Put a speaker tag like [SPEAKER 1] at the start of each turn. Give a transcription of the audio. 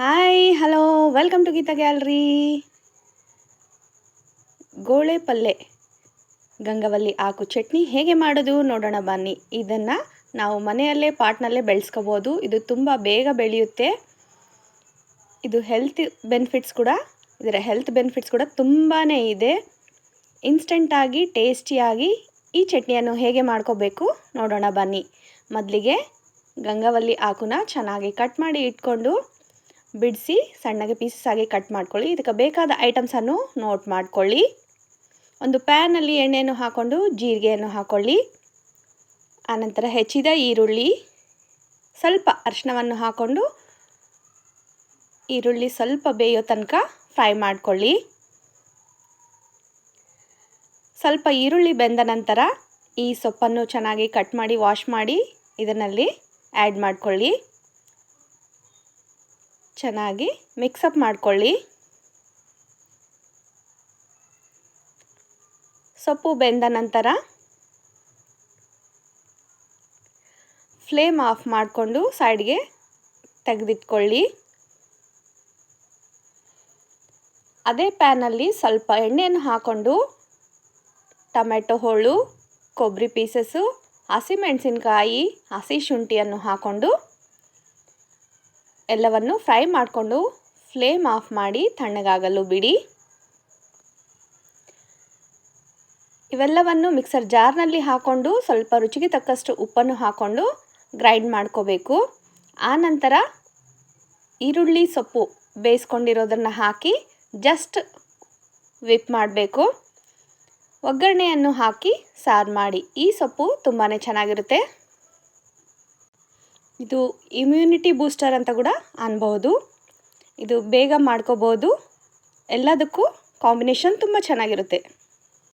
[SPEAKER 1] Hi hello welcome to Geeta gallery ಗೋಳೆ ಪಲ್ಲೆ, ಗಂಗವಲ್ಲಿ ಹಾಕು ಚಟ್ನಿ ಹೇಗೆ ಮಾಡೋದು ನೋಡೋಣ ಬನ್ನಿ. ಇದನ್ನು ನಾವು ಮನೆಯಲ್ಲೇ, ಪಾಟ್ನಲ್ಲೇ ಬೆಳೆಸ್ಕೋಬೋದು. ಇದು ತುಂಬ ಬೇಗ ಬೆಳೆಯುತ್ತೆ. ಇದು ಹೆಲ್ತ್ ಬೆನಿಫಿಟ್ಸ್ ಕೂಡ, ಇದರ ಹೆಲ್ತ್ ಬೆನಿಫಿಟ್ಸ್ ಕೂಡ ತುಂಬಾ ಇದೆ. ಇನ್ಸ್ಟೆಂಟಾಗಿ ಟೇಸ್ಟಿಯಾಗಿ ಈ ಚಟ್ನಿಯನ್ನು ಹೇಗೆ ಮಾಡ್ಕೋಬೇಕು ನೋಡೋಣ ಬನ್ನಿ. ಮೊದಲಿಗೆ ಗಂಗವಲ್ಲಿ ಹಾಕುನ ಚೆನ್ನಾಗಿ ಕಟ್ ಮಾಡಿ ಇಟ್ಕೊಂಡು ಬಿಡಿಸಿ ಸಣ್ಣಗೆ ಪೀಸಸ್ ಆಗಿ ಕಟ್ ಮಾಡ್ಕೊಳ್ಳಿ. ಇದಕ್ಕೆ ಬೇಕಾದ ಐಟಮ್ಸನ್ನು ನೋಟ್ ಮಾಡ್ಕೊಳ್ಳಿ. ಒಂದು ಪ್ಯಾನಲ್ಲಿ ಎಣ್ಣೆಯನ್ನು ಹಾಕ್ಕೊಂಡು ಜೀರಿಗೆಯನ್ನು ಹಾಕ್ಕೊಳ್ಳಿ ಆನಂತರ ಹೆಚ್ಚಿದ ಈರುಳ್ಳಿ, ಸ್ವಲ್ಪ ಅರಿಶಿನವನ್ನು ಹಾಕ್ಕೊಂಡು ಈರುಳ್ಳಿ ಸ್ವಲ್ಪ ಬೇಯೋ ತನಕ ಫ್ರೈ ಮಾಡಿಕೊಳ್ಳಿ. ಸ್ವಲ್ಪ ಈರುಳ್ಳಿ ಬೆಂದ ನಂತರ ಈ ಸೊಪ್ಪನ್ನು ಚೆನ್ನಾಗಿ ಕಟ್ ಮಾಡಿ ವಾಶ್ ಮಾಡಿ ಇದರಲ್ಲಿ ಆ್ಯಡ್ ಮಾಡ್ಕೊಳ್ಳಿ. ಚೆನ್ನಾಗಿ ಮಿಕ್ಸಪ್ ಮಾಡಿಕೊಳ್ಳಿ. ಸೊಪ್ಪು ಬೆಂದ ನಂತರ ಫ್ಲೇಮ್ ಆಫ್ ಮಾಡಿಕೊಂಡು ಸೈಡ್ಗೆ ತೆಗೆದಿಟ್ಕೊಳ್ಳಿ. ಅದೇ ಪ್ಯಾನಲ್ಲಿ ಸ್ವಲ್ಪ ಎಣ್ಣೆಯನ್ನು ಹಾಕ್ಕೊಂಡು ಟೊಮೆಟೊ ಹೋಳು ಕೊಬ್ಬರಿ ಪೀಸಸ್ಸು ಹಸಿಮೆಣಸಿನ್ಕಾಯಿ ಹಸಿ ಶುಂಠಿಯನ್ನು ಹಾಕ್ಕೊಂಡು ಎಲ್ಲವನ್ನು ಫ್ರೈ ಮಾಡಿಕೊಂಡು ಫ್ಲೇಮ್ ಆಫ್ ಮಾಡಿ ತಣ್ಣಗಾಗಲು ಬಿಡಿ. ಇವೆಲ್ಲವನ್ನು ಮಿಕ್ಸರ್ ಜಾರ್ನಲ್ಲಿ ಹಾಕ್ಕೊಂಡು ಸ್ವಲ್ಪ ರುಚಿಗೆ ತಕ್ಕಷ್ಟು ಉಪ್ಪನ್ನು ಹಾಕ್ಕೊಂಡು ಗ್ರೈಂಡ್ ಮಾಡ್ಕೋಬೇಕು. ಆನಂತರ ಈರುಳ್ಳಿ ಸೊಪ್ಪು ಬೇಯಿಸ್ಕೊಂಡಿರೋದನ್ನು ಹಾಕಿ ಜಸ್ಟ್ ವಿಪ್ ಮಾಡಬೇಕು. ಒಗ್ಗರಣೆಯನ್ನು ಹಾಕಿ ಸಾರು ಮಾಡಿ. ಈ ಸೊಪ್ಪು ತುಂಬಾ ಚೆನ್ನಾಗಿರುತ್ತೆ. ಇದು ಇಮ್ಯುನಿಟಿ ಬೂಸ್ಟರ್ ಅಂತ ಕೂಡ ಅನ್ಬೋದು ಇದು ಬೇಗ ಮಾಡ್ಕೋಬೋದು ಎಲ್ಲದಕ್ಕೂ ಕಾಂಬಿನೇಷನ್ ತುಂಬ ಚೆನ್ನಾಗಿರುತ್ತೆ.